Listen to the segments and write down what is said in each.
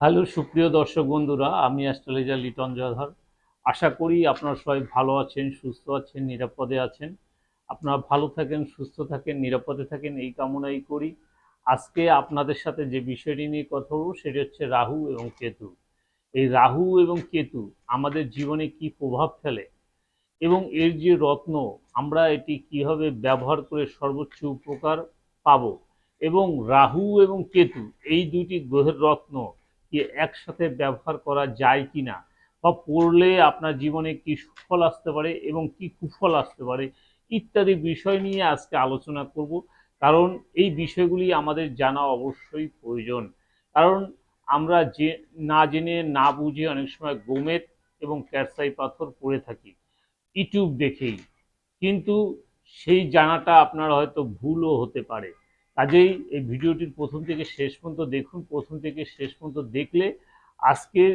Hello সুপ্রিয় দর্শক বন্ধুরা, আমি অ্যাস্ট্রোলজার লিটন জয়ধর। আশা করি আপনারা সবাই ভালো আছেন, সুস্থ আছেন, নিরাপদে আছেন। আপনারা ভালো থাকেন, সুস্থ থাকেন, নিরাপদে থাকেন, এই কামনাই করি। আজকে আপনাদের সাথে যে বিষয়টি নিয়ে কথা বলব, সেটি হচ্ছে রাহু এবং কেতু। এই রাহু এবং কেতু আমাদের জীবনে কি প্রভাব ফেলে এবং এর যে রত্ন, আমরা এটি কীভাবে ব্যবহার করে সর্বোচ্চ উপকার পাব এবং রাহু এবং কেতু, এই দুইটি গ্রহের রত্ন একসাথে ব্যবহার করা যায় কি না বা পড়লে আপনার জীবনে কি সুফল আসতে পারে এবং কি কুফল আসতে পারে ইত্যাদি বিষয় নিয়ে আজকে আলোচনা করব। কারণ এই বিষয়গুলি আমাদের জানা অবশ্যই প্রয়োজন। কারণ আমরা যে, না জেনে, না বুঝে অনেক সময় গোমেদ এবং ক্যারসাই পাথর পড়ে থাকি। ইউটিউব দেখেই। কিন্তু সেই জানাটা আপনার হয়তো ভুলও হতে পারে। কাজেই এই ভিডিওটির প্রথম থেকে শেষ পর্যন্ত দেখুন, প্রথম থেকে শেষ পর্যন্ত দেখলে আজকের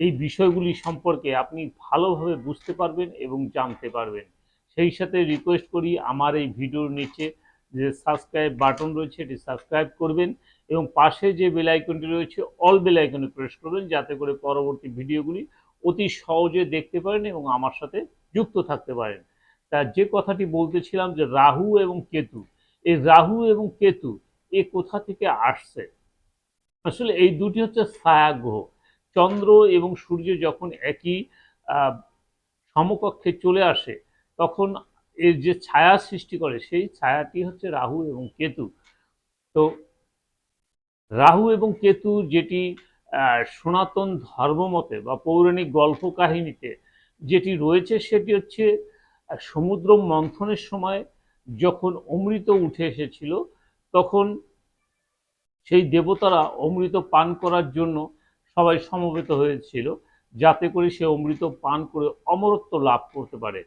এই বিষয়গুলি সম্পর্কে আপনি ভালোভাবে বুঝতে পারবেন এবং জানতে পারবেন। সেই সাথে রিকোয়েস্ট করি আমার এই ভিডিওর নিচে যে সাবস্ক্রাইব বাটন রয়েছে, এটি সাবস্ক্রাইব করবেন এবং পাশে যে বেল আইকনটি রয়েছে অল বেল আইকনে প্রেস করবেন যাতে করে পরবর্তী ভিডিওগুলি অতি সহজে দেখতে পারেন এবং আমার সাথে যুক্ত থাকতে পারেন। তা যে কথাটি বলতেছিলাম যে রাহু এবং কেতু এই রাহু এবং কেতু এ কোথা থেকে আসছে? আসলে এই দুটি হচ্ছে ছায়া গ্রহ। চন্দ্র এবং সূর্য যখন একই সমকক্ষে চলে আসে, তখন এর যে ছায়া সৃষ্টি করে, সেই ছায়াটি হচ্ছে রাহু এবং কেতু। তো রাহু এবং কেতু যেটি সনাতন ধর্মমতে বা পৌরাণিক গল্প কাহিনীতে যেটি রয়েছে, সেটি হচ্ছে সমুদ্র মন্থনের সময় যখন অমৃত উঠে এসেছিল, তখন সেই দেবতারা অমৃত পান করার জন্য সবাই সমবেত হয়েছিল, যাতে করে সে অমৃত পান করে অমরত্ব লাভ করতে পারে।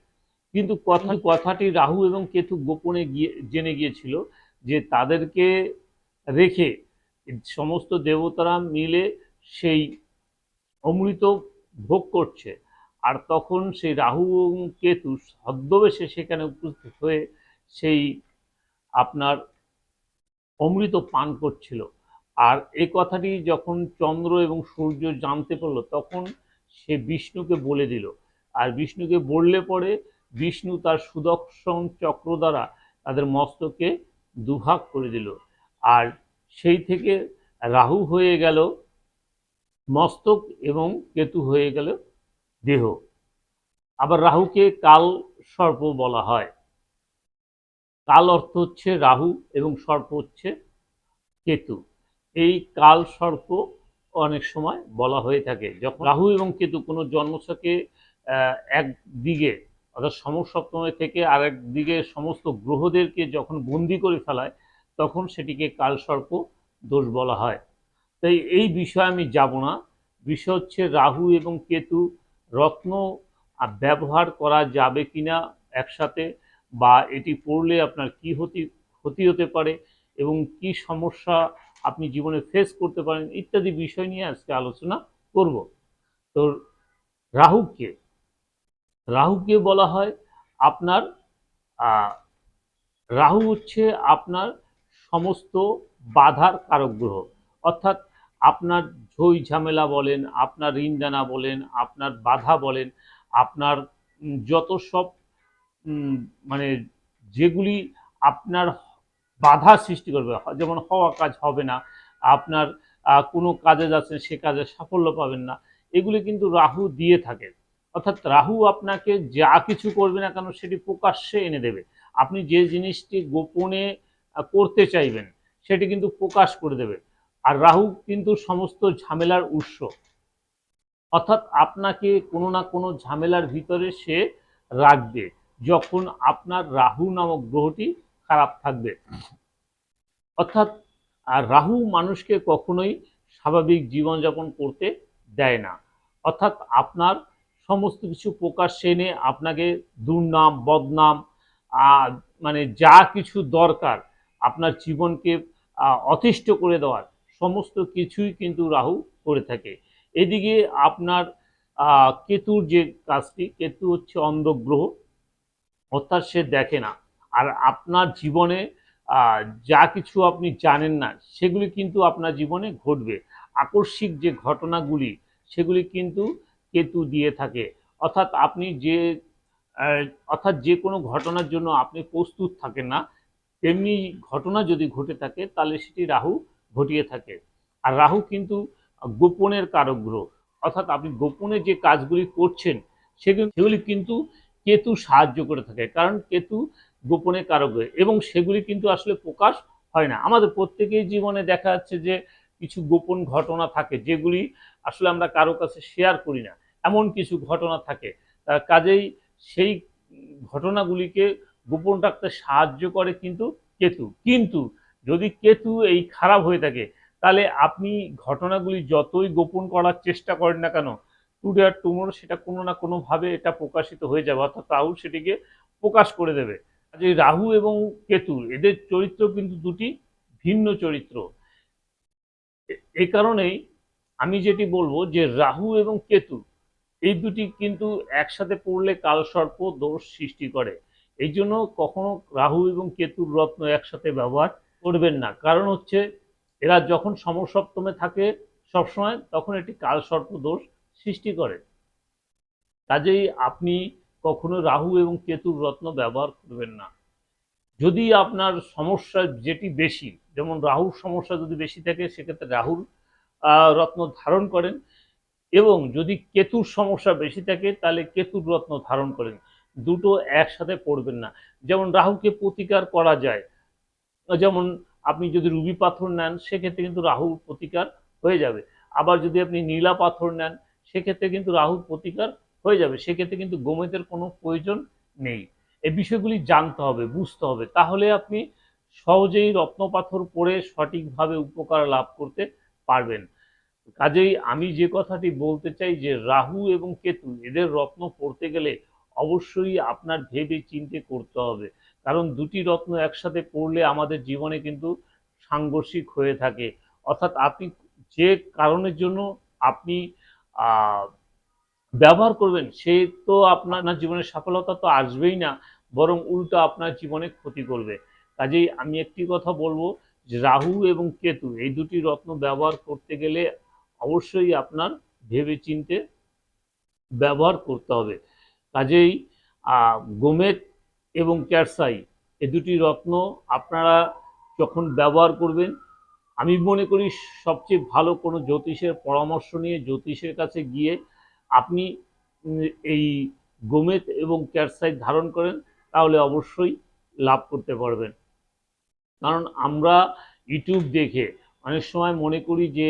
কিন্তু কথা, কথাটি রাহু এবং কেতু গোপনে গিয়ে, জেনে গিয়েছিল যে তাদেরকে রেখে সমস্ত দেবতারা মিলে সেই অমৃত ভোগ করছে। আর তখন সেই রাহু এবং কেতু ছদ্মবেশে সেখানে উপস্থিত হয়ে সেই আপনার অমৃত পান করছিল। আর এই কথাটি যখন চন্দ্র এবং সূর্য জানতে পারল, তখন সে বিষ্ণুকে বলে দিল। আর বিষ্ণুকে বললে পরে বিষ্ণু তার সুদর্শন চক্র দ্বারা তাদের মস্তকে দুভাগ করে দিল। আর সেই থেকে রাহু হয়ে গেল, মস্তক এবং কেতু হয়ে গেল দেহ। আবার রাহুকে কাল সর্প বলা হয়। কাল অর্থ হচ্ছে রাহু এবং সর্প হচ্ছে কেতু। এই কাল সর্প অনেক সময় বলা হয়ে থাকে। যখন রাহু এবং কেতু কোনো জন্মছকে একদিকে অর্থাৎ সমসপ্তমে থেকে আরেক দিকে সমস্ত গ্রহদেরকে যখন বন্দি করে ফেলায়, তখন সেটিকে কালসর্প দোষ বলা হয়। তাই এই বিষয়ে আমি যাব না। বিষয় হচ্ছে রাহু এবং কেতু রত্ন ব্যবহার করা যাবে কিনা একসাথে বা এটি পড়লে আপনার কি ক্ষতি ক্ষতি হতে পারে এবং কি সমস্যা আপনি জীবনে ফেস করতে পারেন ইত্যাদি বিষয় নিয়ে আজকে আলোচনা করব। তো রাহুকে রাহুকে বলা হয় আপনার রাহু হচ্ছে আপনার সমস্ত বাধার কারক গ্রহ। অর্থাৎ আপনার ঝই ঝামেলা বলেন, আপনার ঋণদানা বলেন, আপনার বাধা বলেন, আপনার যত সব মানে যেগুলি আপনার বাধা সৃষ্টি করবে। যেমন হওয়া কাজ হবে না, আপনার কোনো কাজে যাচ্ছেন, সে কাজে সাফল্য পাবেন না, এগুলি কিন্তু রাহু দিয়ে থাকে। অর্থাৎ রাহু আপনাকে যা কিছু করবে না কেন, সেটি প্রকাশ্যে এনে দেবে। আপনি যে জিনিসটি গোপনে করতে চাইবেন, সেটি কিন্তু প্রকাশ করে দেবে। আর রাহু কিন্তু সমস্ত ঝামেলার উৎস। অর্থাৎ আপনাকে কোনো না কোনো ঝামেলার ভিতরে সে রাখবে। যখন আপনার রাহু নামক গ্রহটি খারাপ থাকবে। অর্থাৎ, আর রাহু মানুষকে কখনোই স্বাভাবিক জীবনযাপন করতে দেয় না। অর্থাৎ, আপনার সমস্ত কিছু প্রকাশ্যে এনে আপনাকে দুর্নাম, বদনাম মানে যা কিছু দরকার আপনার জীবনকে অতিষ্ঠ করে দেওয়ার সমস্ত কিছুই কিন্তু রাহু করে থাকে। এদিকে আপনার কেতুর যে কাজটি, কেতু হচ্ছে অন্ধগ্রহ অর্থাৎ সে দেখে না। আর আপনার জীবনে যা কিছু আপনি জানেন না, সেগুলি কিন্তু আপনার জীবনে ঘটবে। আকস্মিক যে ঘটনাগুলি, সেগুলি কিন্তু কেতু দিয়ে থাকে। অর্থাৎ আপনি যে অর্থাৎ যে কোনো ঘটনার জন্য আপনি প্রস্তুত থাকেন না, তেমনি ঘটনা যদি ঘটে থাকে, তাহলে সেটি রাহু ঘটিয়ে থাকে। আর রাহু কিন্তু গোপনের কারক গ্রহ। অর্থাৎ আপনি গোপনে যে কাজগুলি করছেন, সেগুলি সেগুলি কিন্তু কেতু সাহায্য করে থাকে, কারণ কেতু গোপনে কারক এবং সেগুলি কিন্তু আসলে প্রকাশ হয় না। আমাদের প্রত্যেকেই জীবনে দেখা যাচ্ছে যে কিছু গোপন ঘটনা থাকে, যেগুলি আসলে আমরা কারও কাছে শেয়ার করি না। এমন কিছু ঘটনা থাকে তার কাজেই সেই ঘটনাগুলিকে গোপন রাখতে সাহায্য করে কিন্তু কেতু। কিন্তু যদি কেতু এই খারাপ হয়ে থাকে, তাহলে আপনি ঘটনাগুলি যতই গোপন করার চেষ্টা করেন না কেন টুডে আর টুমোরো সেটা কোনো না কোনোভাবে এটা প্রকাশিত হয়ে যাবে, অর্থাৎ রাহু সেটিকে প্রকাশ করে দেবে। যে রাহু এবং কেতু, এদের চরিত্র কিন্তু দুটি ভিন্ন চরিত্র। এ- কারণেই আমি যেটি বলব যে রাহু এবং কেতু, এই দুটি কিন্তু একসাথে পড়লে কালসর্প দোষ সৃষ্টি করে। এই জন্য কখনো রাহু এবং কেতুর রত্ন একসাথে ব্যবহার করবেন না। কারণ হচ্ছে, এরা যখন সমসপ্তমে থাকে সবসময়, তখন এটি কালসর্প দোষ সৃষ্টি করে কাজেই আপনি কখনো রাহু এবং কেতুর রত্ন ব্যবহার করবেন না। যদি আপনার সমস্যা যেটি বেশি, যেমন রাহুর সমস্যা যদি বেশি থাকে, সেক্ষেত্রে রাহুর রত্ন ধারণ করেন এবং যদি কেতুর সমস্যা বেশি থাকে, তাহলে কেতুর রত্ন ধারণ করেন। দুটো একসাথে পড়বেন না। যেমন রাহুকে প্রতিকার করা যায়, যেমন আপনি যদি রুবি পাথর নেন, সেক্ষেত্রে কিন্তু রাহুর প্রতিকার হয়ে যাবে। আবার যদি আপনি নীলা পাথর নেন সেক্ষেত্রে কিন্তু রাহুর প্রতিকার হয়ে যাবে। সেক্ষেত্রে কিন্তু গোমেতের কোনো প্রয়োজন নেই। এই বিষয়গুলি জানতে হবে, বুঝতে হবে। তাহলে আপনি সহজেই রত্নপাথর পড়ে সঠিকভাবে উপকার লাভ করতে পারবেন। কাজেই আমি যে কথাটি বলতে চাই যে, রাহু এবং কেতু, এদের রত্ন পড়তে গেলে অবশ্যই আপনার ভেবে চিন্তে করতে হবে। কারণ দুটি রত্ন একসাথে পড়লে আমাদের জীবনে কিন্তু সাংঘর্ষিক হয়ে থাকে। অর্থাৎ আপনি যে কারণের জন্য আপনি ব্যবহার করবেন, সে তো আপনার জীবনে সফলতা তো আসবেই না, বরং উল্টো আপনার জীবনে ক্ষতি করবে। কাজেই আমি একটি কথা বলব যে রাহু এবং কেতু, এই দুটি রত্ন ব্যবহার করতে গেলে অবশ্যই আপনার ভেবে চিনতে ব্যবহার করতে হবে। কাজেই গোমেদ এবং ক্যারসাই, এ দুটি রত্ন আপনারা যখন ব্যবহার করবেন আমি মনে করি সবচেয়ে ভালো কোনো জ্যোতিষের পরামর্শ নিয়ে জ্যোতিষের কাছে গিয়ে আপনি এই গোমেদ এবং ক্যারসাইট ধারণ করেন, তাহলে অবশ্যই লাভ করতে পারবেন। কারণ আমরা ইউটিউব দেখে অনেক সময় মনে করি যে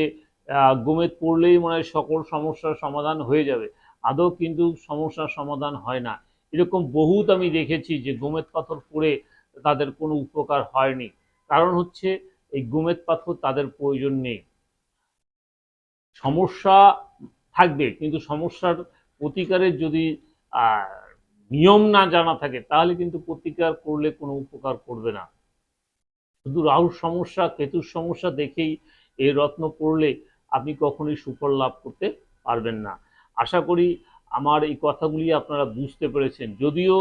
গোমেদ পড়লেই মনে হয় সকল সমস্যার সমাধান হয়ে যাবে। আদৌ কিন্তু সমস্যার সমাধান হয় না। এরকম বহুত আমি দেখেছি যে গোমেদ পাথর পড়ে তাদের কোনো উপকার হয়নি। কারণ হচ্ছে এই গুমেদ পাথর তাদের প্রয়োজন নেই। সমস্যা থাকবে, কিন্তু সমস্যার প্রতিকারের যদি নিয়ম না জানা থাকে, তাহলে কিন্তু প্রতিকার করলে কোনো উপকার করবে না। শুধু রাহুর সমস্যা, কেতুর সমস্যা দেখেই এই রত্ন পড়লে আপনি কখনোই সুফল লাভ করতে পারবেন না। আশা করি আমার এই কথাগুলি আপনারা বুঝতে পেরেছেন। যদিও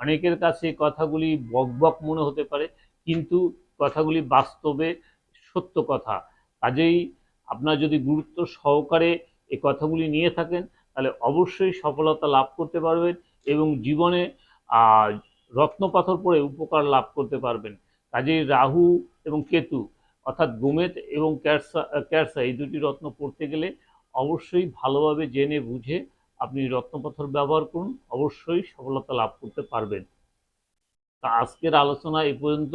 অনেকের কাছে কথাগুলি বকবক মনে হতে পারে, কিন্তু কথাগুলি বাস্তবে সত্য কথা। কাজেই আপনার যদি গুরুত্ব সহকারে এই কথাগুলি নিয়ে থাকেন, তাহলে অবশ্যই সফলতা লাভ করতে পারবেন এবং জীবনে রত্নপাথর পড়ে উপকার লাভ করতে পারবেন। কাজেই রাহু এবং কেতু, অর্থাৎ গোমেদ এবং ক্যারসা ক্যারসা, এই দুটি রত্ন পড়তে গেলে অবশ্যই ভালোভাবে জেনে বুঝে আপনি রত্নপাথর ব্যবহার করুন, অবশ্যই সফলতা লাভ করতে পারবেন। তা আজকের আলোচনা এই পর্যন্ত।